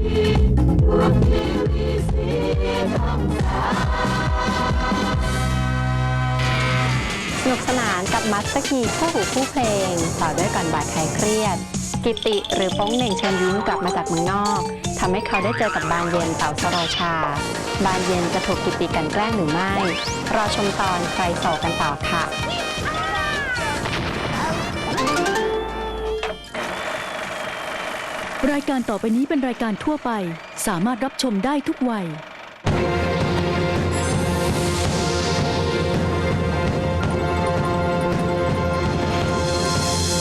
สนุกสนานกับมัสเตอร์คีคู่หูคู่เพลง ต่อด้วยก่อนบ่ายคลายเครียด กิติหรือโป้งเหน่งเชิญยิ้มกลับมาจากเมืองนอกทำให้เขาได้เจอกับบานเย็นเต่าสโรชา บานเย็นจะถูกกิติกันแกล้งหรือไม่ รอชมตอนใครโศกกันต่อค่ะ รายการต่อไปนี้เป็นรายการทั่วไป สามารถรับชมได้ทุกวัย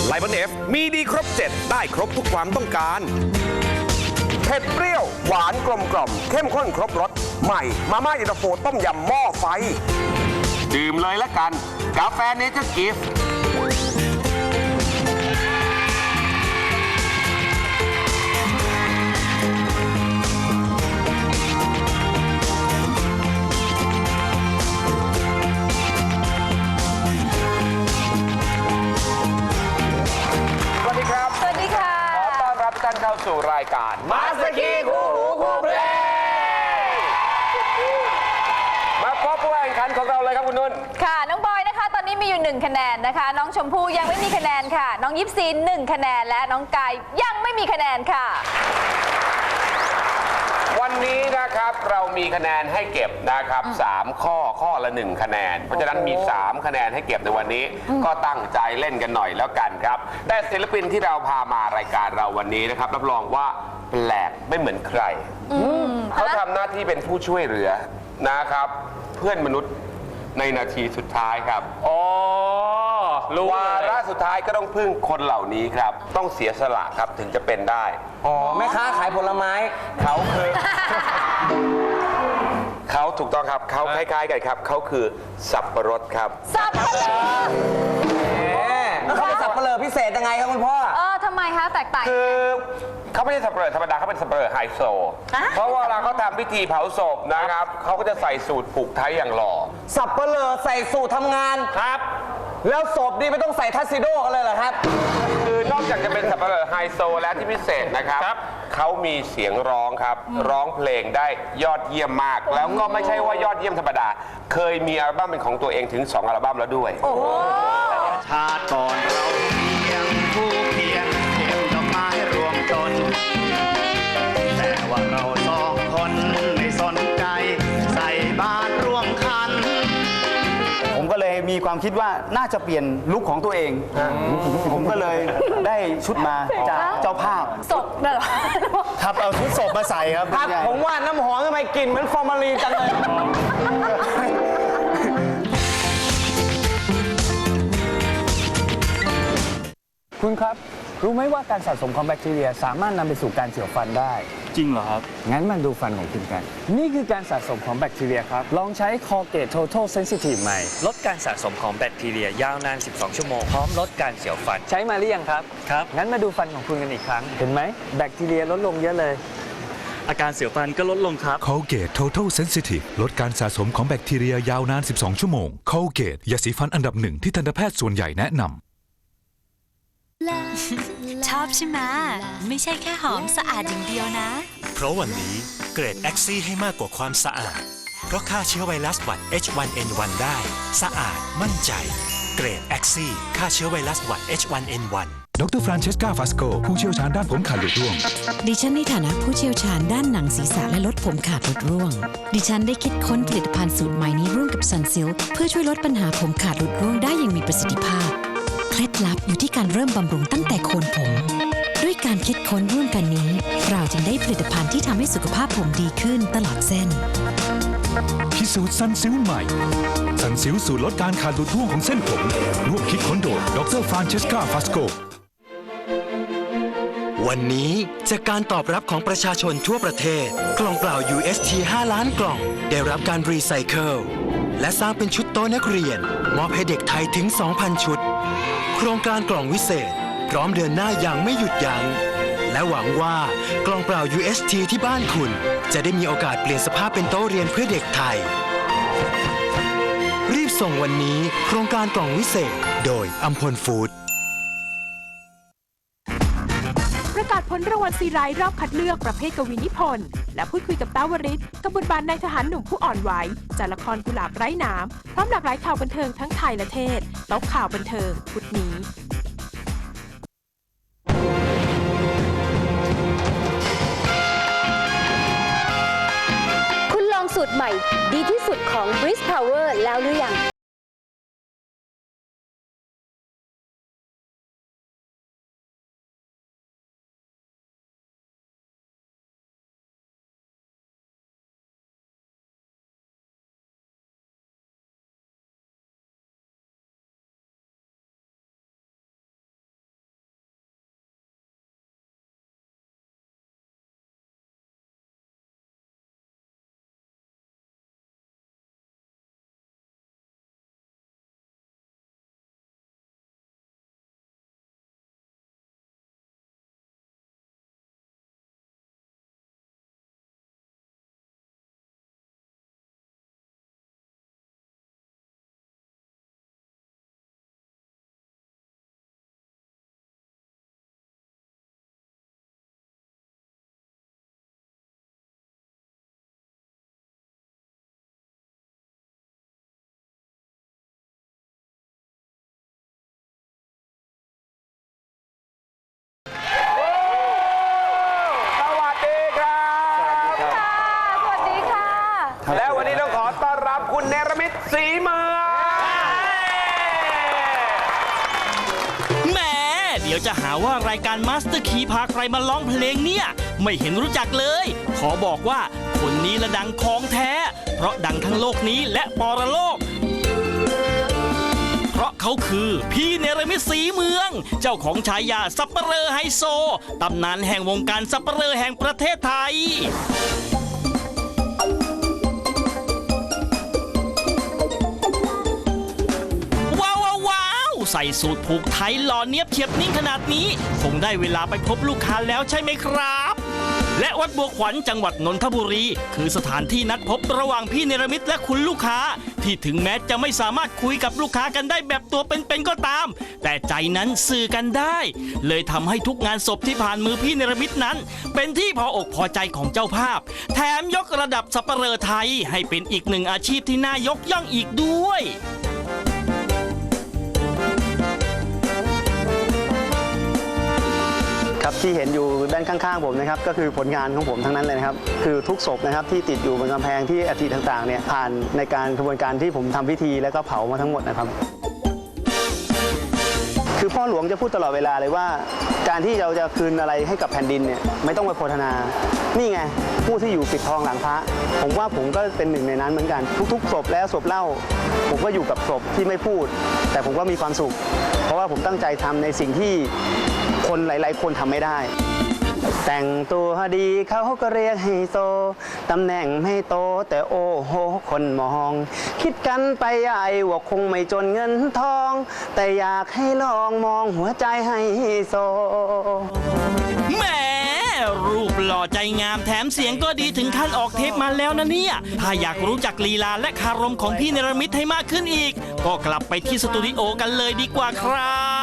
ไลบันเอฟมีดีครบ7ได้ครบทุกความต้องการ เผ็ดเปรี้ยว หวานกลมกล่อม เข้มข้นครบรส ใหม่ มาม่าเย็นตาโฟต้มยำหม้อไฟ ดื่มเลยละกัน กาแฟเนเจอร์กิฟต์ สู่รายการมาสกีคู่หูคู่เพลงมาพบผู้แข่งขันของเราเลยครับคุณนุ่น ค่ะ น้องบอยนะคะ ตอนนี้มีอยู่หนึ่งคะแนนนะคะ น้องชมพู่ยังไม่มีคะแนนค่ะ น้องยิปซีนหนึ่งคะแนนและน้องกายยังไม่มีคะแนนค่ะ วันนี้นะครับเรามีคะแนนให้เก็บนะครับ 3 ข้อข้อละ 1 คะแนน เพราะฉะนั้นมี 3 คะแนนให้เก็บในวันนี้ ก็ตั้งใจเล่นกันหน่อยแล้วกันครับ แต่ศิลปินที่เราพามารายการเราวันนี้นะครับรับรองว่าแปลกไม่เหมือนใคร เขาทำหน้าที่เป็นผู้ช่วยเหลือนะครับ เพื่อนมนุษย์ ในนาทีสุดท้ายครับ อ๋อรู้วาเลยระสุดท้ายก็ต้องพึ่งคนเหล่านี้ครับ ต้องเสียสละครับถึงจะเป็นได้ อ๋อแม่ค้าขายผลไม้ เขาคือ เขาถูกต้องครับเขาคล้าย ๆ กันครับ เขาคือสับปะรดครับ สับปะรดแล้ว เขาเป็นสับเปลือพิเศษยังไงครับคุณพ่อ เออทำไมคะแตกต่าง คือเขาไม่ใช่สับปะรดธรรมดาเขาเป็นสับปะรดไฮโซฮะเพราะว่าเวลาเขาทำพิธีเผาศพนะครับเขาก็จะใส่สูตรผูกไทยอย่างหล่อ สับเปลือใส่สูตรทำงาน ครับ แล้วศพนี่ไม่ต้องใส่ทัสซิโดกันเลยเหรอครับ คือนอกจากจะเป็นสับปะรดไฮโซแล้วที่พิเศษนะครับเขามีเสียงร้องครับ ร้องเพลงได้ยอดเยี่ยมมาก แล้วก็ไม่ใช่ว่ายอดเยี่ยมธรรมดา เคยมีอัลบั้มเป็นของตัวเองถึง 2 อัลบั้มแล้วด้วย ชาติก่อนเราเพียงผู้เพียงเก็บดอกไม้รวมตน แต่ว่าเราสองคนไม่สนใจ ใส่บาตรร่วมคัน ผมก็เลยมีความคิดว่าน่าจะเปลี่ยนลุคของตัวเอง ผมก็เลยได้ชุดมาจากเจ้าภาพ ศพน่ะเหรอ ครับเอาชุดศพมาใส่ครับ ครับ ผมว่าน้ำหอมทำไมกลิ่นเหมือนฟอร์มาลีนจังเลย คุณครับ รู้ไหมว่าการสะสมของแบคทีเรีย สามารถนำไปสู่การเสียวฟันได้ จริงเหรอครับ งั้นมันดูฟันของคุณกัน นี่คือการสะสมของแบคทีเรียครับ ลองใช้ Colgate Total Sensitive ใหม่ ลดการสะสมของแบคทีเรียยาวนาน 12 ชั่วโมง พร้อมลดการเสียวฟัน ใช้มาหรือยังครับ ครับ งั้นมาดูฟันของคุณกันอีกครั้ง เห็นไหมแบคทีเรียลดลงเยอะเลย อาการเสียวฟันก็ลดลงครับ Colgate Total Sensitive ลดการสะสมของแบคทีเรียยาวนาน 12 ชั่วโมง Colgate ยาสีฟันอันดับหนึ่งที่ทันตแพทย์ส่วนใหญ่แนะนำ ชอบใช่ไหมไม่ใช่แค่หอมสะอาดอย่างเดียวนะ เพราะวันนี้เกรดแอคซี่ให้มากกว่าความสะอาด เพราะฆ่าเชื้อไวรัสหวัด H1N1 ได้ สะอาดมั่นใจ เกรดแอคซี่ฆ่าเชื้อไวรัสหวัด H1N1 ดรฟรานเชสกาฟาสโกผู้เชี่ยวชาญด้านผมขาดหลุดร่วง ดิฉันในฐานะผู้เชี่ยวชาญด้านหนังศีรษะและลดผมขาดลดร่วง ดิฉันได้คิดค้นผลิตภัณฑ์สูตรใหม่นี้ร่วมกับซันซิลเพื่อช่วยลดปัญหาผมขาดหลุดร่วงได้อย่างมีประสิทธิภาพเค ล็ดลับอยู่ที่การเริ่มบำรุงตั้งแต่โคนผม ด้วยการคิดค้นร่วมกันนี้ เราจึงได้ผลิตภัณฑ์ที่ทำให้สุขภาพผมดีขึ้นตลอดเส้น พิสูจน์ซันซิลใหม่ ซันซิลสูตรลดการขาดหลุดร่วงของเส้นผม ร่วมคิดค้นโดยดรฟรานเชสกาฟาสโก วันนี้จากการตอบรับของประชาชนทั่วประเทศ กล่องเปล่า UST 5 ล้านกล่อง ได้รับการรีไซเคิลและสร้างเป็นชุดโต๊ะนักเรียน มอบให้เด็กไทยถึง 2,000 ชุด โครงการกล่องวิเศษ พร้อมเดินหน้าอย่างไม่หยุดยัง้งและหวังว่ากล่องเปล่า UST ที่บ้านคุณ จะได้มีโอกาสเปลี่ยนสภาพเป็นโต๊ะเรียนเพื่อเด็กไทย รีบส่งวันนี้โครงการกล่องวิเศษ โดยอัมพลฟู้ดประกาศผลรางวัลซีไรต์รอบคัดเลือกประเภทกวีนิพนธ์ และพูดคุยกับต้าวริศกับบทบาทนายทหารหนุ่มผู้อ่อนไหวจากละครกุหลาบไร้น้ำพร้อมหลากหลายข่าวบันเทิงทั้งไทยและเทศโต๊ะข่าวบันเทิงพุธนี้คุณลองสูตรใหม่ ดีที่สุดของ b r i z Power แล้วหรือยังี๋ยวจะหาว่ารายการมาสเตอร์คีพาใครมาร้องเพลงเนี่ย ไม่เห็นรู้จักเลย ขอบอกว่าคนนี้ละดังของแท้ เพราะดังทั้งโลกนี้และปรโลก เพราะเขาคือพี่เนรมิตสีเมือง เจ้าของฉายาสัปเหร่อไฮโซตำนานแห่งวงการสัปเหร่อแห่งประเทศไทย ใส่สูตรผูกไทยหล่อเนียบเฉียบนิ่งขนาดนี้ คงได้เวลาไปพบลูกค้าแล้วใช่ไหมครับ และวัดบัวขวัญจังหวัดนนทบุรี คือสถานที่นัดพบระหว่างพี่เนรมิตและคุณลูกค้า ที่ถึงแม้จะไม่สามารถคุยกับลูกค้ากันได้แบบตัวเป็นๆก็ตาม แต่ใจนั้นสื่อกันได้ เลยทำให้ทุกงานศพที่ผ่านมือพี่เนรมิตนั้น เป็นที่พออกพอใจของเจ้าภาพ แถมยกระดับสัปเหร่อไทยให้เป็นอีกหนึ่งอาชีพที่น่ายกย่องอีกด้วย ที่เห็นอยู่ด้านข้างๆผมนะครับก็คือผลงานของผมทั้งนั้นเลยนะครับคือทุกศพนะครับที่ติดอยู่บนกำแพงที่อธิต่างๆเนี่ยผ่านในการกระบวนการที่ผมทำพิธีแล้วก็เผามาทั้งหมดนะครับ คือพ่อหลวงจะพูดตลอดเวลาเลยว่า การที่เราจะคืนอะไรให้กับแผ่นดินเนี่ยไม่ต้องไปโพธนานี่ไงผู้ที่อยู่ปิดทองหลังพระ ผมว่าผมก็เป็นหนึ่งในนั้นเหมือนกัน ทุกๆศพแล้วศพเล่า ผมก็อยู่กับศพที่ไม่พูด แต่ผมก็มีความสุข เพราะว่าผมตั้งใจทำในสิ่งที่ คนหลาย ๆ คนทำไม่ได้ แต่งตัวดีเขาก็เรียกให้โตตำแหน่งไม่โตแต่โอ้โหคนมอง คิดกันไปใหญ่ว่าคงไม่จนเงินทอง แต่อยากให้ลองมองหัวใจให้โซแหมรูปหล่อใจงามแถมเสียงก็ดีถึงขั้นออกเทปมาแล้วนะเนี่ย ถ้าอยากรู้จักลีลาและคารมของพี่เนรมิตให้มากขึ้นอีก ก็กลับไปที่สตูดิโอกันเลยดีกว่าครับ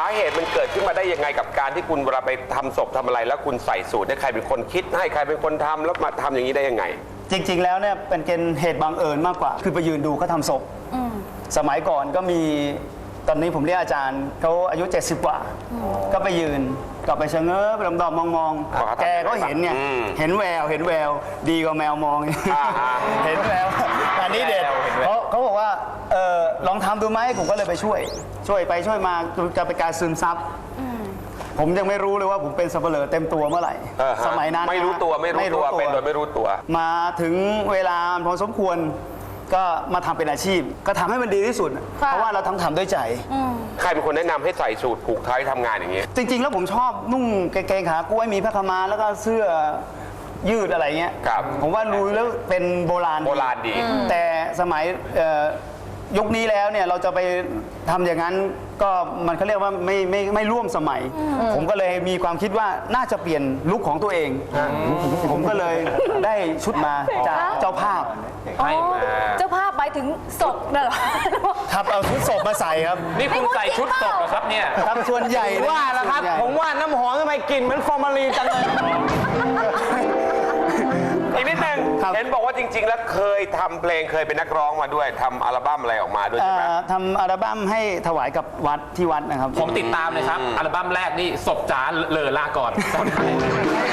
าเหตุมันเกิดขึ้นมาได้ยังไงกับการที่คุณเวลาไปทำศพทำอะไร แล้วคุณใส่สูตรให้ใครเป็นคนคิดให้ใครเป็นคนทำแล้วมาทำอย่างนี้ได้ยังไง จริง ๆ แล้วเนี่ยเป็นเกณฑ์เหตุบังเอิญมากกว่า คือไปยืนดูเขาทำศพ สมัยก่อนก็มีตอนนี้ผมเรียกอาจารย์เขาอายุ 70 กว่า ก็ไปยืนกลับไปชะเง้อไปดอมๆมองอ๋อๆแกก็เห็นเนี่ยอืมเห็นแววเห็นแวว ดีกว่าแมวมอง อ่าฮะเห็นแววอันนี้เด็ดเห็นแวว เออลองทำดูไหมผมก็เลยไปช่วย ช่วยไปช่วยมาจะเป็นการซึมซับผมยังไม่รู้เลยว่าผมเป็นสับเปลือเต็มตัวเมื่อไหร่เออฮะสมัยนั้นไม่รู้ตัวไม่รู้ตัวเป็นโดยไม่รู้ตัว มาถึงเวลาพอสมควรก็มาทำเป็นอาชีพ ก็ทำให้มันดีที่สุด ค่ะ เพราะว่าเราทำทำด้วยใจ ใครเป็นคนแนะนำให้ใส่สูตรผูกไทยทำงานอย่างนี้จริง ๆ แล้วผมชอบนุ่งกางเกงขากล้วยมีผ้าขาวมาแล้วก็เสื้อยืดอะไรเงี้ย ครับ ผมว่าดูแล้วเป็นโบราณโบราณดี แต่สมัยเอ่อ ยุคนี้แล้วเนี่ยเราจะไปทำอย่างนั้นก็มันเขาเรียกว่าไม่ไม่ไม่ร่วมสมัย ผมก็เลยมีความคิดว่าน่าจะเปลี่ยนลุคของตัวเอง ผมก็เลยได้ชุดมาจากเจ้าภาพ ให้มาเจ้าภาพหมายายถึงศพน่ะเหรอ ครับเอาชุดศพมาใส่ครับ นี่คุณใส่ชุดศพเหรอครับเนี่ย ครับส่วนใหญ่นะว่าแล้วครับส่นใหญ่ผมว่าน้ำหอมทำไมกลิ่นเหมือนฟอร์มาลีนจังเลย อีกนิดนึงเห็นบอกว่าจริง ๆ แล้วเคยทำเพลงเคยเป็นนักร้องมาด้วยทำอัลบั้มอะไรออกมาด้วยใช่ไหมเอ่อทำอัลบั้มให้ถวายกับวัดที่วัดนะครับผมติดตามเลยครับ อัลบั้มแรกนี่ศพจ๋าเลอลาก่อนจำได้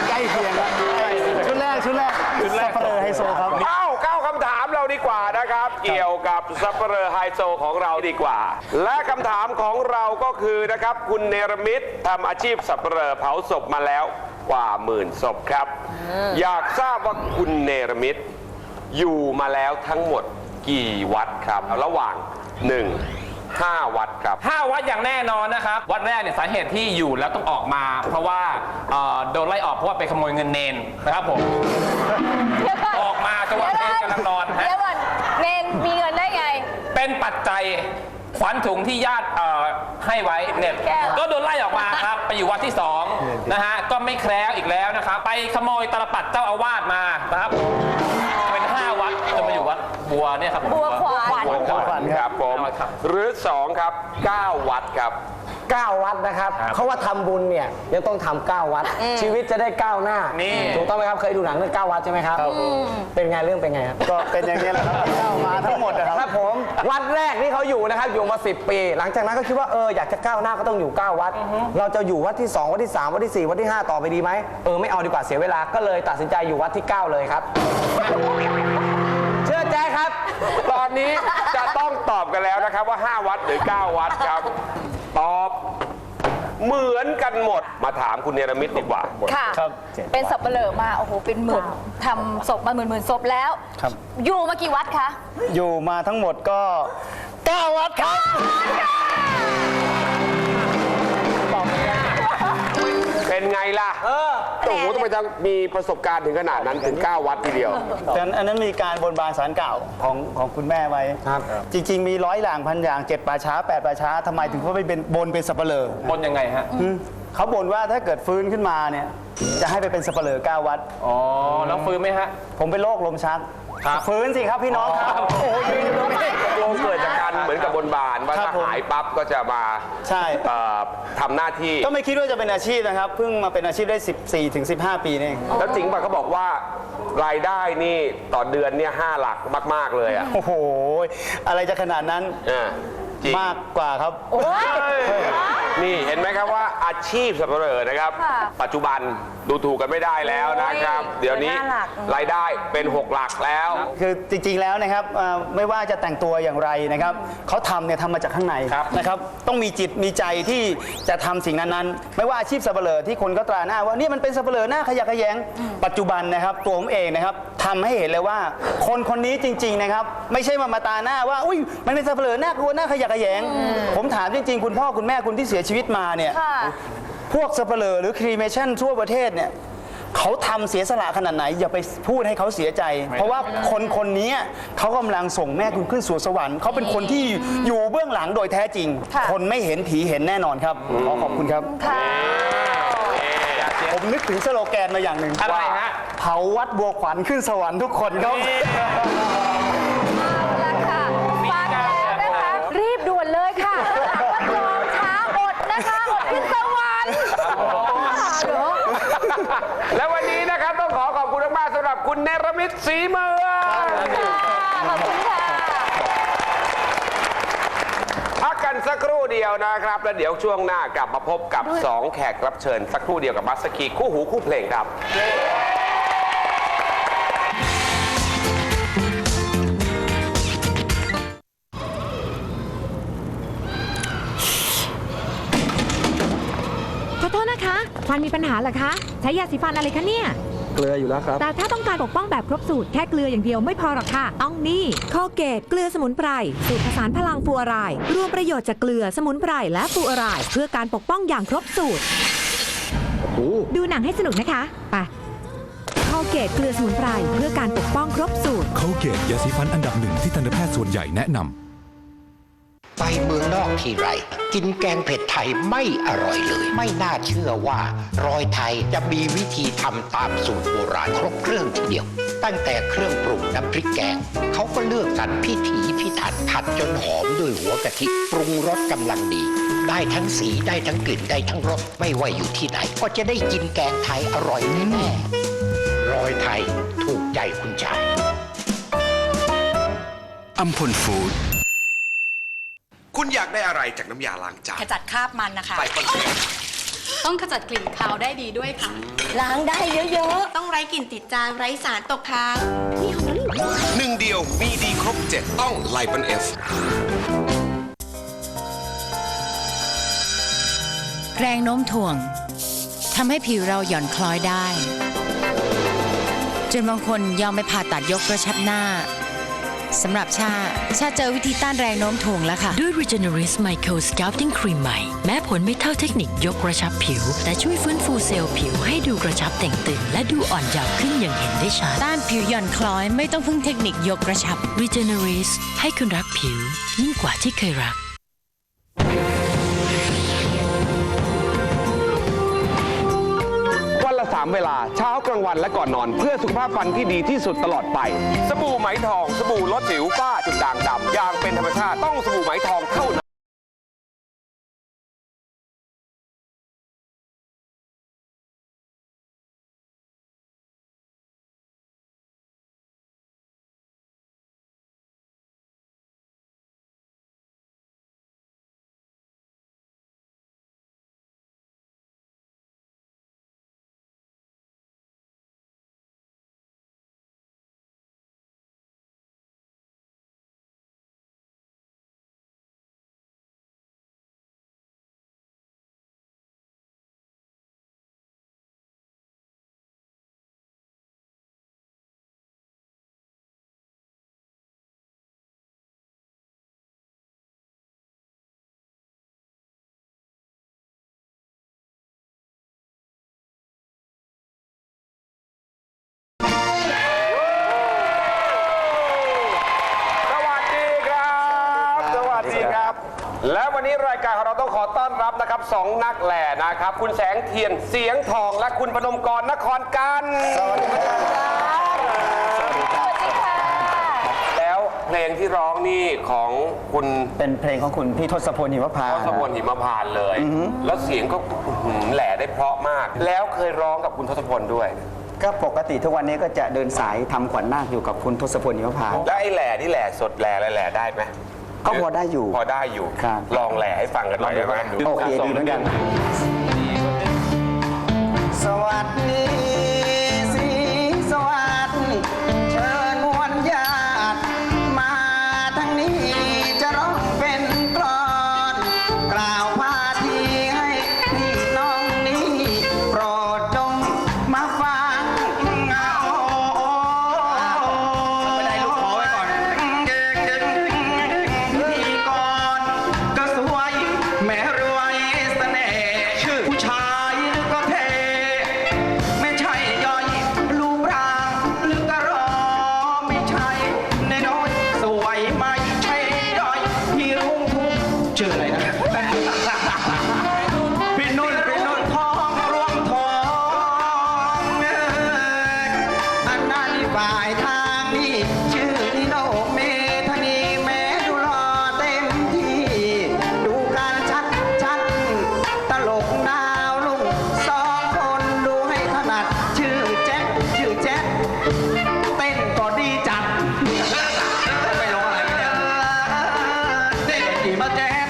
ใกล้เคียงครับชุดแรกชุดแรกชุดแรก สัปเหร่อไฮโซครับ เข้าเข้าคำถามเราดีกว่านะครับ เกี่ยวกับซัปเปอร์ไฮโซของเราดีกว่า และคำถามของเราก็คือนะครับ คุณเนรมิตทำอาชีพสัปเหร่อเผาศพมาแล้ว กว่าหมื่นศพครับ อยากทราบว่าคุณเนรมิต อยู่มาแล้วทั้งหมดกี่วัดครับ ระหว่าง 1 5 วัดครับ ห้าวัดอย่างแน่นอนนะครับ วัดแรกเนี่ยสาเหตุที่อยู่แล้วต้องออกมา เพราะว่าเอ่อโดนไล่ออกเพราะว่าไปขโมยเงินเนนนะครับผม เดี๋ยวก่อนออกมาจังหวะเพลงกำลังนอนฮะ เดี๋ยวก่อนเนนมีเงินได้ไง เป็นปัจจัย ขวัญถุงที่ญาติเอ่อให้ไว้เนี่ยแก้วก็โดนไล่ออกมาครับ ไปอยู่วัดที่สองนะฮะก็ไม่แคล้วอีกแล้วนะครับ ไปขโมยตลปัดเจ้าอาวาสมานะครับ เป็นห้าวัดจนมาอยู่วัดบัวเนี่ยครับผมบัวขวานวัดขวัญครับผมครับหรือ 2 ครับ 9 วัดครับ 9 วัดนะครับเขาว่าทำบุญเนี่ยยังต้องทำเก้าวัด ชีวิตจะได้ก้าวหน้า นี่ ถูกต้องไหมครับ เคยดูหนังเรื่องเก้าวัดใช่ไหมครับ เป็นไงเรื่องเป็นไงครับ ก็เป็นอย่างนี้แหละครับเข้ามาทั้งหมดนะครับ ครับผมวัดแรกที่เขาอยู่นะครับอยู่มา 10 ปี หลังจากนั้นก็คิดว่าเอออยากจะก้าวหน้าก็ต้องอยู่ 9 วัด เราจะอยู่วัดที่ 2 วัดที่ 3 วัดที่ 4 วัดที่ 5 ต่อไปดีไหมเออไม่เอาดีกว่าเสียเวลาก็เลยตัดสินใจอยู่วัดที่ 9 เลยครับ เชื่อแจ๊คครับ ตอนนี้จะต้องตอบกันแล้วนะครับว่า 5 วัดหรือ 9 วัดครับ ตอบ เหมือนกันหมดมาถามคุณเนรมิตดีกว่า ค่ะ ครับเป็นสับเปลือมา โอ้โห เป็นหมื่นทำศพมาหมื่นหมื่นศพแล้ว ครับ อยู่มากี่วัดคะ อยู่มาทั้งหมดก็ 9 วัดครับ เป็นไงล่ะเออโอ้โหทำไมต้องมีประสบการณ์ถึงขนาดนั้นถึง 9 วัดทีเดียวแต่อันนั้นมีการบนบานสารเก่าของของคุณแม่ไว้ครับจริง ๆ มีร้อยหลางพันอย่างเจ็ดป่าช้าแปดป่าช้าทำไมถึงเขาไปเป็นบนเป็นสับเปลอ บนยังไงฮะ อืมเขาบ่นว่าถ้าเกิดฟื้นขึ้นมาเนี่ย จะให้ไปเป็นสับเปลือเก้าวัด อ๋อ แล้วฟื้นไหมฮะ ผมเป็นโรคลมชัก ครับฟื้นสิครับพี่น้องครับโอ้ยยืนอยู่ตรงนี้โยมเกิดจากการเหมือนกับบนบานว่าครับถ้าผมหายปั๊บก็จะมาใช่ เอ่อทำหน้าที่ ก็ไม่คิดว่าจะเป็นอาชีพนะครับ เพิ่งมาเป็นอาชีพได้ 14ถึง15 ปีนี่เอง แล้วจริงป่ะเขาบอกว่ารายได้นี่ต่อเดือนเนี่ยห้าหลักมาก ๆ เลยอะ โอ้โห อะไรจะขนาดนั้น อ่า จริง มากกว่าครับ โอ้ย นี่เห็นไหมครับว่าอาชีพสับปะเหร่อนะครับ ค่ะปัจจุบันดูถูกกันไม่ได้แล้วนะครับ โอ้ยเดี๋ยวนี้ห้าหลัก รายได้เป็น6หลักแล้ว คือจริงๆแล้วนะครับเอ่อไม่ว่าจะแต่งตัวอย่างไรนะครับเขาทำเนี่ยทำมาจากข้างในครับนะครับต้องมีจิตมีใจที่จะทำสิ่งนั้นๆ ไม่ว่าอาชีพสับเปลือที่คนก็ตราหน้าว่านี่มันเป็นสับเปลือหน้าขยะแขยง ปัจจุบันนะครับตัวผมเองนะครับทำให้เห็นเลยว่า คนคนนี้จริง ๆนะครับ ไม่ใช่มามาตาหน้าว่าอุ้ยมันเป็นสับเปลือหน้ากลัวหน้าขยะแขยง ผมถามจริง ๆ คุณพ่อคุณแม่คุณที่เสียชีวิตมาเนี่ย ค่ะพวกสับเปลือหรือครีเมชั่นทั่วประเทศเนี่ยเขาทำเสียสละขนาดไหน อย่าไปพูดให้เขาเสียใจ เพราะว่าคนคนนี้เขากำลังส่งแม่คุณขึ้นสู่สวรรค์เขาเป็นคนที่อยู่เบื้องหลังโดยแท้จริง ค่ะ คนไม่เห็นผีเห็นแน่นอนครับขอขอบคุณครับ ค่ะ ผมนึกถึงสโลแกนมาอย่างหนึ่งอะไรฮะเผาวัดบัวขวัญขึ้นสวรรค์ทุกคนครับ มิตศรีเมืองขอบคุณค่ะ พักกันสักครู่เดียวนะครับ แล้วเดี๋ยวช่วงหน้ากลับมาพบกับ 2 แขกรับเชิญ สักครู่เดียวกับมัสกีคู่หูคู่เพลงครับ ขอโทษนะคะฟันมีปัญหาเหรอคะ ใช้ยาสีฟันอะไรคะเนี่ย เกลืออยู่แล้วครับ แต่ถ้าต้องการปกป้องแบบครบสูตรแค่เกลืออย่างเดียวไม่พอหรอกค่ะ ต้องนี่คอเกตเกลือสมุนไพรสูตรผสานพลังฟูอารายรวมประโยชน์จากเกลือสมุนไพรและฟูอารายเพื่อการปกป้องอย่างครบสูตรดูหนังให้สนุกนะคะไปคอเกตเกลือสมุนไพรเพื่อการปกป้องครบสูตร เขาเกตยาสีฟันอันดับหนึ่งที่ทันตแพทย์ส่วนใหญ่แนะนำ ไปเมืองนอกทีไร กินแกงเผ็ดไทยไม่อร่อยเลย ไม่น่าเชื่อว่ารอยไทยจะมีวิธีทำตามสูตรโบราณครบเครื่องทีเดียว ตั้งแต่เครื่องปรุงน้ำพริกแกง เขาก็เลือกสรรพิถีพิถันผัดจนหอมด้วยหัวกะทิปรุงรสกำลังดี ได้ทั้งสีได้ทั้งกลิ่นได้ทั้งรสไม่ว่าอยู่ที่ไหน ก็จะได้กินแกงไทยอร่อยแน่ๆรอยไทยถูกใจคุณชายอัมพลฟูด คุณอยากได้อะไรจากน้ำยาล้างจานขจัดคราบมันนะคะ ใส่คอนเซ็ปต์ต้องขจัดกลิ่นคาวได้ดีด้วยค่ะ ล้างได้เยอะๆต้องไร้กลิ่นติดจานไร้สารตกค้างนี่หอมหนึ่งเดียวมีดีครบเจ็ดต้องไลปอนเอฟ แรงโน้มถ่วงทำให้ผิวเราหย่อนคล้อยได้ จนบางคนยอมไปผ่าตัดยกกระชับหน้า สำหรับชา ชาเจอวิธีต้านแรงโน้มถ่วงแล้วค่ะ ด้วย Regeneris Micro Sculpting Cream ใหม่ แม้ผลไม่เท่าเทคนิคยกกระชับผิว แต่ช่วยฟื้นฟูเซลล์ผิวให้ดูกระชับแต่งตึงและดูอ่อนเยาว์ขึ้นอย่างเห็นได้ชัด ต้านผิวหย่อนคล้อยไม่ต้องพึ่งเทคนิคยกกระชับ Regeneris ให้คุณรักผิว ยิ่งกว่าที่เคยรัก 3 เวลาเช้ากลางวันและก่อนนอน เพื่อสุขภาพฟันที่ดีที่สุดตลอดไป สบู่ไหมทอง สบู่ลดสิวฝ้าจุดด่างดำอย่างเป็นธรรมชาติต้องสบู่ไหมทองเท่านั้น และวันนี้รายการของเราต้องขอต้อนรับนะครับสองนักแหล่นะครับ คุณแสงเทียนเสียงทองและคุณพนมกรนครกันสวัสดีครับแล้วเพลงที่ร้องนี่ของคุณเป็นเพลงของคุณพี่ทศพลหิมพานต์ทศพลหิมพานต์เลย อือฮึ แล้วเสียงก็อื้อหือแหล่ได้เพราะมาก แล้วเคยร้องกับคุณทศพลด้วย ก็ปกติทุกวันนี้ก็จะเดินสายทำขวัญนาคอยู่กับคุณทศพลหิมพานต์แล้วไอ้แหล่นี่แหล่สดแหล่อะไรแหล่ได้ไหม ก็พอได้อยู่พอได้อยู่ ครับ ลองแหล่ให้ฟังกันหน่อยได้ไหม โอเคดีเหมือนกัน สวัสดี เด็ก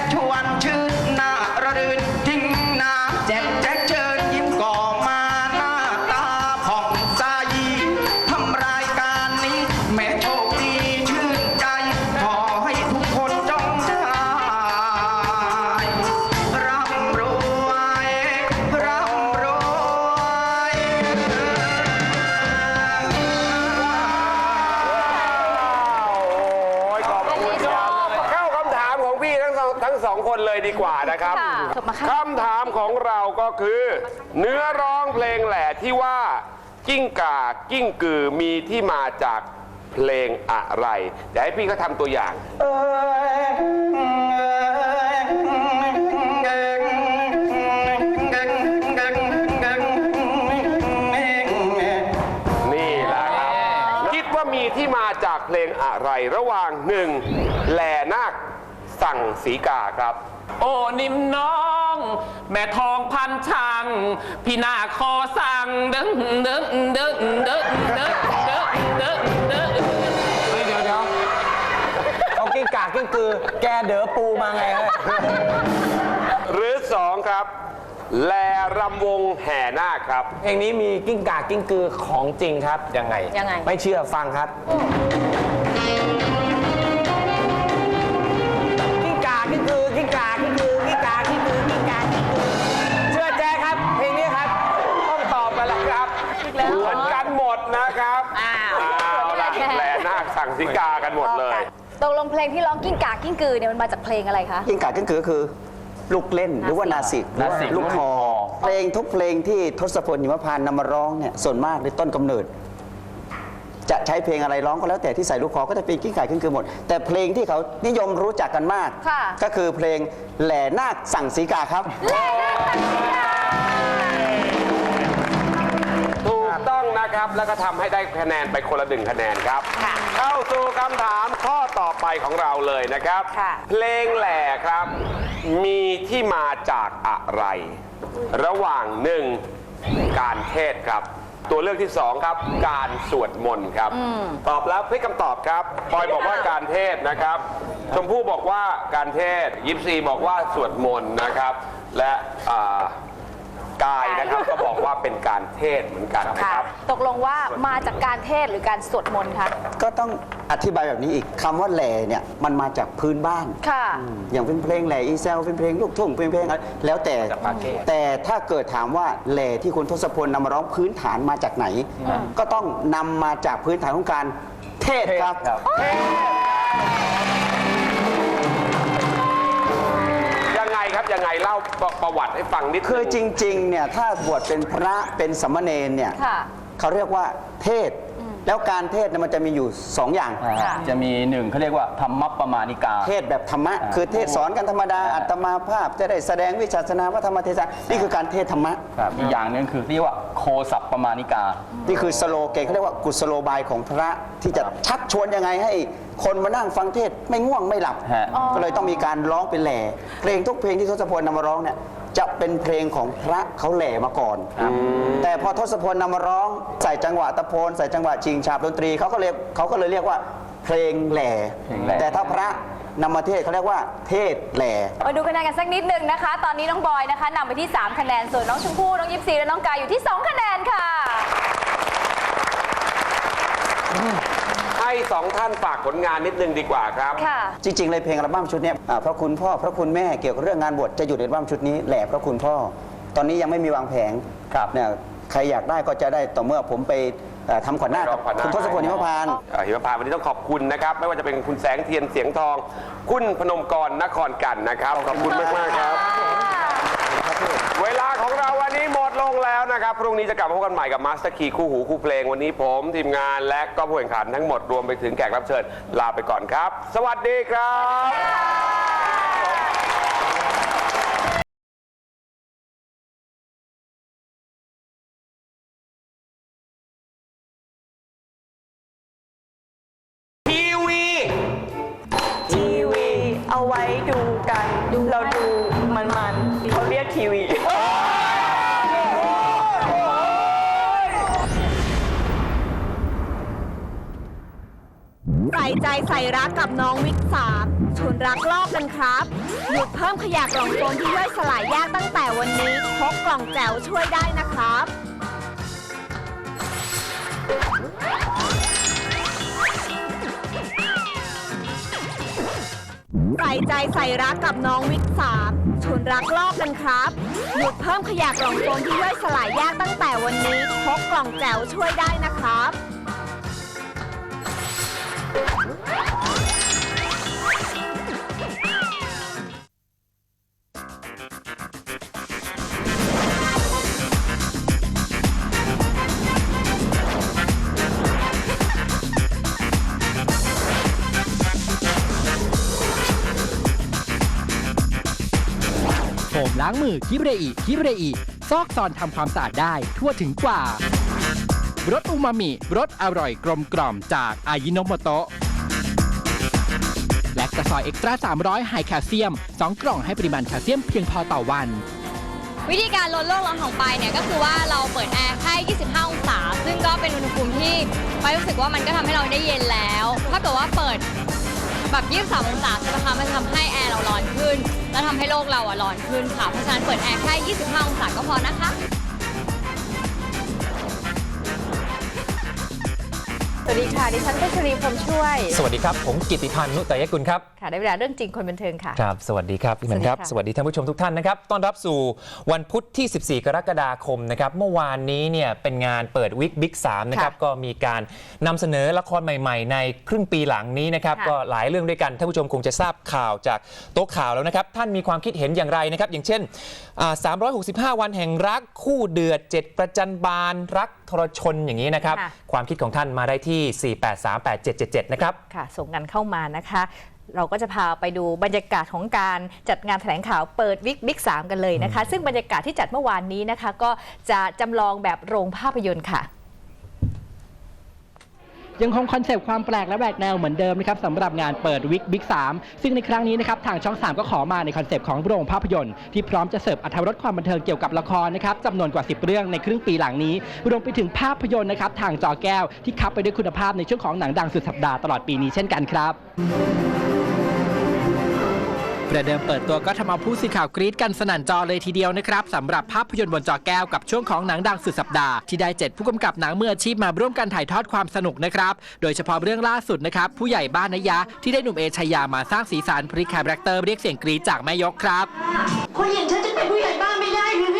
บมาค่ะคำถามของเราก็คือ เนื้อร้องเพลงแหล่ที่ว่า กิ้งก่ากิ้งกือมีที่มาจากเพลงอะไรเดี๋ยวให้พี่เขาทำตัวอย่าง นี่แหะครับ คิดว่ามีที่มาจากเพลงอะไรระหว่างหนึ่งแหล่นาคสั่งสีกาครับ โอ้นิ่มน้อง แม่ทองพันช่างพี่นาคอสั่งเด้งเด้งเด้งเด้งเด้งเด้งเด้งเด้งเฮ้ยเดี๋ยวเดี๋ยวเอากิ้งกากิ้งกือ แกเด๋อปูมาไงฮะหรือสองครับ แลรำวงแห่นาคครับ เพลงนี้มีกิ้งกากิ้งกือของจริงครับยังไงยังไง ไม่เชื่อฟังครับ นาคสั่งสีกากันหมดเลย ตกลงเพลงที่ร้องกิ้งกากิ้งกือเนี่ยมันมาจากเพลงอะไรคะ กิ้งก่ากิ้งกือก็คือลูกเล่นหรือว่านาสิกหรือว่านาสิก ลูกคอ เพลงทุกเพลงที่ทศพลหิมพานต์นำมาร้องเนี่ยส่วนมากในต้นกำเนิด จะใช้เพลงอะไรร้องก็แล้วแต่ที่ใส่ลูกคอก็จะเป็นกิ้งก่ากิ้งกือหมด แต่เพลงที่เขานิยมรู้จักกันมาก ค่ะ ก็คือเพลงแหล่นาคสั่งสีกาครับถูก ต้องนะครับ แล้วก็ทำให้ได้คะแนนไปคนละหนึ่งคะแนนครับเข้าสู่คำถามข้อต่อไปของเราเลยนะครับ ค่ะ เพลงแหล่ครับ มีที่มาจากอะไร ระหว่างหนึ่งการเทศครับ ตัวเลือกที่สองครับ การสวดมนต์ครับ ตอบแล้วพลิกคำตอบครับปอยบอกว่าการเทศนะครับ ชมพู่บอกว่าการเทศยิปซีบอกว่าสวดมนต์นะครับ และอ่า กายนะครับ ก็บอกว่าเป็นการเทศเหมือนกันนะค่ะ ครับ ตกลงว่ามาจากการเทศหรือการสวดมนต์คะ ก็ต้องอธิบายแบบนี้อีกคำว่าแหล่เนี่ยมันมาจากพื้นบ้าน ค่ะ อย่างเป็นเพลงแหล่อีเซลเป็นเพลงลูกทุ่งเป็นเพลงอะไรแล้วแต่แต่ถ้าเกิดถามว่าแหล่ที่คุณทศพลนำมาร้องพื้นฐานมาจากไหน ก็ต้องนำมาจากพื้นฐานของการเทศครับยังไยังไงเล่าประประวัติให้ฟังนิดนึง คือจริงๆ เนี่ยถ้าบวชเป็นพระเป็นสามเณรเนี่ยค่ะ เขาเรียกว่าเทศ แล้วการเทศเนี่ยมันจะมีอยู่สองอย่าง ค่ะจะมีหนึ่งเขาเรียกว่าธรรมประมาณิกา เทศแบบธรรมะคือเทศสอนกันธรรมดาอัตมาภาพจะได้แสดงวิชาสนาพระธรรมเทศนานี่คือการเทศธรรมะ ครับอีกอย่างหนึงคือเรียกว่าโคสัพประมาณิกา นี่คือสโลแกนเขาเรียกว่ากุศโลบายของพระที่จะชักชวนยังไงให้คนมานั่งฟังเทศไม่ง่วงไม่หลับ ฮะ ก็เลยต้องมีการร้องเป็นแหล่ เพลงทุกเพลงที่ทศพลนำมาร้องเนี่ยจะเป็นเพลงของพระเขาแหล่มาก่อน แต่พอทศพลนำมาร้องใส่จังหวะตะโพนใส่จังหวะชิงฉาบดนตรีเขาก็เลยเขาก็เลยเรียกว่าเพลงแหล่ เพลงแหล่ แต่ถ้าพระนำมาเทศเขาเรียกว่าเทศแหล่ มาดูคะแนนกันสักนิดนึงนะคะ ตอนนี้น้องบอยนะคะนำไปที่ 3 คะแนน ส่วนน้องชมพู่ น้องยิปซีและน้องกายอยู่ที่ 2 คะแนนค่ะ ให้สองท่านฝากผลงานนิดนึงดีกว่าครับ ค่ะ จริง ๆ เลยเพลงอัลบั้มชุดเนี้ยอ่าพระคุณพ่อพระคุณแม่เกี่ยวกับเรื่องงานบวชจะอยู่ในอัลบั้มชุดนี้แหล่พระคุณพ่อ ตอนนี้ยังไม่มีวางแผงครับเนี่ยใครอยากได้ก็จะได้ต่อเมื่อผมไปเอ่อทำขวัญหน้ากับคุณทศพลนิมพานต์เอ่อหิมพานต์วันนี้ต้องขอบคุณนะครับ ไม่ว่าจะเป็นคุณแสงเทียนเสียงทอง คุณพนมกรนครกันนะครับ ขอบคุณมากมากๆครับ เวลาของเราวันนี้หมดลงแล้วนะครับ พรุ่งนี้จะกลับมาพบกันใหม่กับมาสเตอร์คีคู่หูคู่เพลงวันนี้ผม ทีมงานและก็ผู้แข่งขันทั้งหมดรวมไปถึงแขกรับเชิญลาไปก่อนครับ สวัสดีครับ ใส่ใจใส่รักกับน้องวิกสามชวนรักลอกกันครับหยุดเพิ่มขยะกล่องโฟมที่ย่อยสลายยากตั้งแต่วันนี้พกกล่องแจ๋วช่วยได้นะครับใส่ใจใส่รักกับน้องวิกสามชวนรักลอกกันครับหยุดเพิ่มขยะกล่องโฟมที่ย่อยสลายยากตั้งแต่วันนี้พกกล่องแจ๋วช่วยได้นะครับางมือคิเรอิคิเรอิซอกซอนทำความสะอาดได้ทั่วถึงกว่ารสอูมามิรสอร่อยกลมกล่อมจากอายิโนโมโตะซอยเอ็กซ์ตร้า300ไฮแคลเซียม 2 กล่องให้ปริมาณแคลเซียมเพียงพอต่อวัน วิธีการลดโลกร้อนของไปเนี่ยก็คือว่าเราเปิดแอร์แค่25 องศา ซึ่งก็เป็นอุณหภูมิที่ไปรู้สึกว่ามันก็ทำให้เราได้เย็นแล้ว ถ้าเกิดว่าเปิดแบบ 23 องศาใช่ไหมคะมันทำให้แอร์เราร้อนขึ้น และทำให้โลกเราอะร้อนขึ้นค่ะ เพราะฉะนั้นเปิดแอร์แค่ 25 องศาก็พอนะคะ วัสดีค่ะ ดิฉันพัชรีพรหมช่วย สวัสดีครับ ผมกิติพันธ์นุตยกุลครับ ค่ะ ได้เวลาเรื่องจริงคนบันเทิงค่ะ ครับ สวัสดีครับพี่เหมือนครับสสวัวัสสดีดีค่ะท่านผู้ชมทุกท่านนะครับ ต้อนรับสู่วันพุธที่ 14 กรกฎาคมนะครับ เมื่อวานนี้เนี่ยเป็นงานเปิดวิกบิ๊ก3นะครับ ก็มีการนำเสนอละครใหม่ ๆ ในครึ่งปีหลังนี้นะครับค่ะก็หลายเรื่องด้วยกัน ท่านผู้ชมคงจะทราบข่าวจากโต๊ะข่าวแล้วนะครับ ท่านมีความคิดเห็นอย่างไรนะครับ อย่างเช่นอ่า365 วันแห่งรักคู่เดือด 7 ประจันบานรักทรชนอย่างนี้นะครับ ค่ะ ความคิดของท่านมาได้ที่ 4838777 นะครับ ค่ะ ส่งกันเข้ามานะคะ เราก็จะพาไปดูบรรยากาศของการจัดงานแถลงข่าวเปิดวิกบิ๊กสามกันเลยนะคะ ซึ่งบรรยากาศที่จัดเมื่อวานนี้นะคะ ก็จะจำลองแบบโรงภาพยนตร์ค่ะ ยังคงคอนเซปต์ความแปลกและแหวกแนวเหมือนเดิมนะครับสำหรับงานเปิดวิกบิ๊ก3ซึ่งในครั้งนี้นะครับทางช่อง 3 ก็ขอมาในคอนเซปต์ของโรงภาพยนตร์ที่พร้อมจะเสิร์ฟอรรถรสความบันเทิงเกี่ยวกับละครนะครับจำนวนกว่า 10 เรื่องในครึ่งปีหลังนี้ รวมไปถึงภาพยนตร์นะครับทางจอแก้วที่คับไปด้วยคุณภาพในช่วงของหนังดังสุดสัปดาห์ตลอดปีนี้เช่นกันครับ ประเดิมเปิดตัวก็ทำเอาผู้สื่อข่าวกรี๊ดกันสนั่นจอเลยทีเดียวนะครับสำหรับภาพยนตร์บนจอแก้วกับช่วงของหนังดังสุดสัปดาห์ที่ได้เจ็ดผู้กำกับหนังมืออาชีพมาร่วมกันถ่ายทอดความสนุกนะครับโดยเฉพาะเรื่องล่าสุดนะครับผู้ใหญ่บ้านนยะที่ได้หนุ่มเอชายามาสร้างสีสันพลิกแคาแรคเตอร์เรียกเสียงกรี๊ดจากแม่ยกครับ คนอย่างฉันจะเป็นผู้ใหญ่บ้านไม่ได้หรือ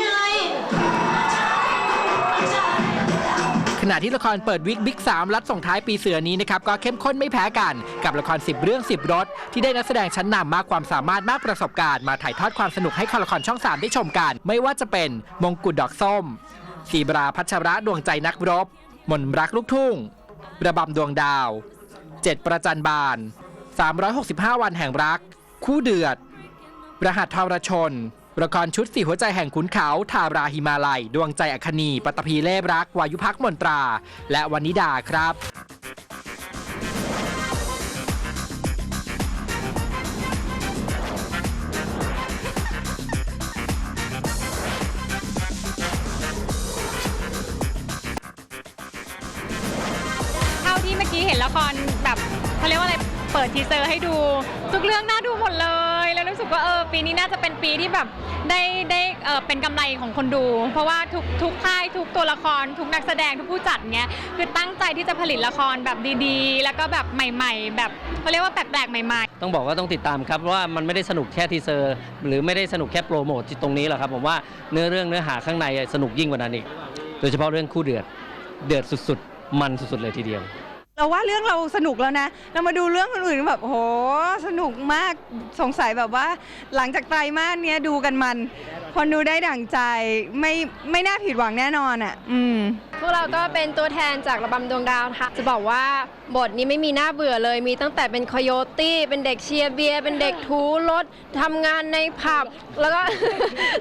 ขณะที่ละครเปิดวิกบิ๊ก3รัดส่งท้ายปีเสือนี้นะครับก็เข้มข้นไม่แพ้กันกับละคร 10 เรื่อง 10 รถ ที่ได้นักแสดงชั้นนำมากความสามารถมากประสบการณ์มาถ่ายทอดความสนุกให้คอละครช่อง 3 ได้ชมกัน ไม่ว่าจะเป็นมงกุฎดอกส้มสีบราพัชระดวงใจนักรบ มนรักลูกทุ่ง ระบำดวงดาว7ประจันบาน 365 วันแห่งรัก คู่เดือด รหัสทรชน ละครชุดสี่หัวใจแห่งขุนเขา ทาราหิมาลัย ดวงใจอัคนีปัตตภีเล่บรัก วายุพักมนตรา และวานิดาครับเท่าที่เมื่อกี้เห็นละครแบบเขาเรียกว่าอะไร เปิดทีเซอร์ให้ดู ทุกเรื่องน่าดูหมดเลย กว่าเออปีนี้น่าจะเป็นปีที่แบบได้ได้เออเป็นกำไรของคนดู เพราะว่าทุกทุกค่ายทุกตัวละคร ทุกนักแสดงทุกผู้จัดเนี้ยคือตั้งใจที่จะผลิตละครแบบดีๆ แล้วก็แบบใหม่ ๆ แบบเขาเรียกว่าแปลกๆใหม่ ๆ ต้องบอกว่าต้องติดตามครับเพราะว่ามันไม่ได้สนุกแค่ทีเซอร์ หรือไม่ได้สนุกแค่โปรโมทที่ตรงนี้หรอกครับผมว่าเนื้อเรื่องเนื้อหาข้างในสนุกยิ่งกว่านั้นอีก โดยเฉพาะเรื่องคู่เดือด เดือดสุดๆ มันสุดๆเลยทีเดียว เราว่าเรื่องเราสนุกแล้วนะ เรามาดูเรื่องอื่นๆแบบโอ้โหสนุกมากสงสัยแบบว่า หลังจากไตรมาสเนี้ยดูกันมัน คนดูได้ดั่งใจไม่ไม่น่าผิดหวังแน่นอนอะ อืม พวกเราก็เป็นตัวแทนจากระบำดวงดาวค่ะ จะบอกว่าบทนี้ไม่มีหน้าเบื่อเลย มีตั้งแต่เป็นคอยโยตี้ เป็นเด็กเชียร์เบียร์ เป็นเด็กทูรถทำงานในผับ แล้วก็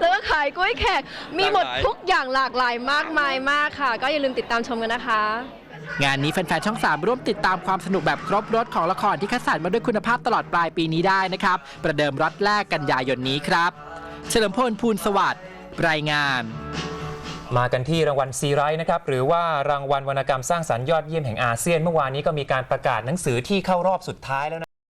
แล้วก็ขายกล้วยแขก มีหมดหลากหลาย ทุกอย่างหลากหลายมากมายมากค่ะ ก็อย่าลืมติดตามชมกันนะคะ งานนี้แฟนๆ ช่อง 3 ร่วมติดตามความสนุกแบบครบรถของละครที่คัดสรรมาด้วยคุณภาพตลอดปลายปีนี้ได้นะครับ ประเดิมรัดแรกกันยายนนี้ครับ เฉลิมพลภูลสวัสดิ์รายงานมากันที่รางวัลซีไรต์นะครับหรือว่ารางวัลวรรณกรรมสร้างสรรค์ยอดเยี่ยมแห่งอาเซียน เมื่อวานนี้ก็มีการประกาศหนังสือที่เข้ารอบสุดท้ายแล้วนะ